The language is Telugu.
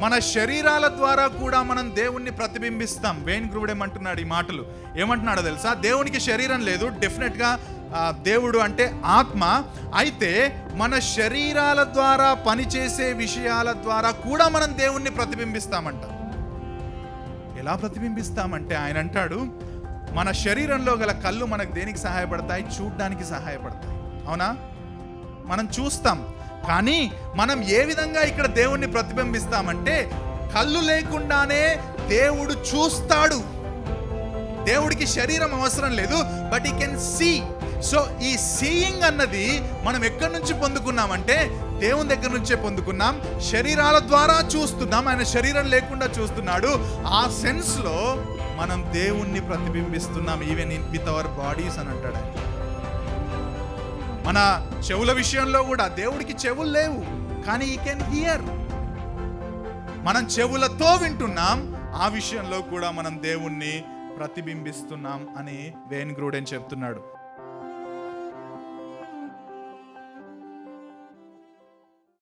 మన శరీరాల ద్వారా కూడా మనం దేవుణ్ణి ప్రతిబింబిస్తాం. వేణు గ్రూడ్ ఏమంటున్నాడు ఈ మాటలు. ఏమంటున్నాడో తెలుసా? దేవునికి శరీరం లేదు. డెఫినెట్గా దేవుడు అంటే ఆత్మ. అయితే మన శరీరాల ద్వారా పనిచేసే విషయాల ద్వారా కూడా మనం దేవుణ్ణి ప్రతిబింబిస్తామంట. ఎలా ప్రతిబింబిస్తామంటే ఆయన అంటాడు మన శరీరంలో గల కళ్ళు మనకు దేనికి సహాయపడతాయి? చూడ్డానికి సహాయపడతాయి. అవునా? మనం చూస్తాం. కానీ మనం ఏ విధంగా ఇక్కడ దేవుణ్ణి ప్రతిబింబిస్తామంటే కళ్ళు లేకుండానే దేవుడు చూస్తాడు. దేవుడికి శరీరం అవసరం లేదు but we can see so we seeing అన్నది మనం ఎక్కడి నుంచి పొందుకున్నామంటే దేవుని దగ్గర నుంచే పొందుకున్నాం. శరీరాల ద్వారా చూస్తున్నాం. ఆయన శరీరం లేకుండా చూస్తున్నాడు. ఆ సెన్స్లో మనం దేవుణ్ణి ప్రతిబింబిస్తున్నాం even in with our bodies అని అంటాడు ఆయన. మన చెవుల విషయంలో కూడా దేవుడికి చెవులు లేవు కానీ ఈ కెన్ హియర్ మనం చెవులతో వింటున్నాం ఆ విషయంలో కూడా మనం దేవుణ్ణి ప్రతిబింబిస్తున్నాం అని వేన్ గ్రూడెన్ చెప్తున్నాడు.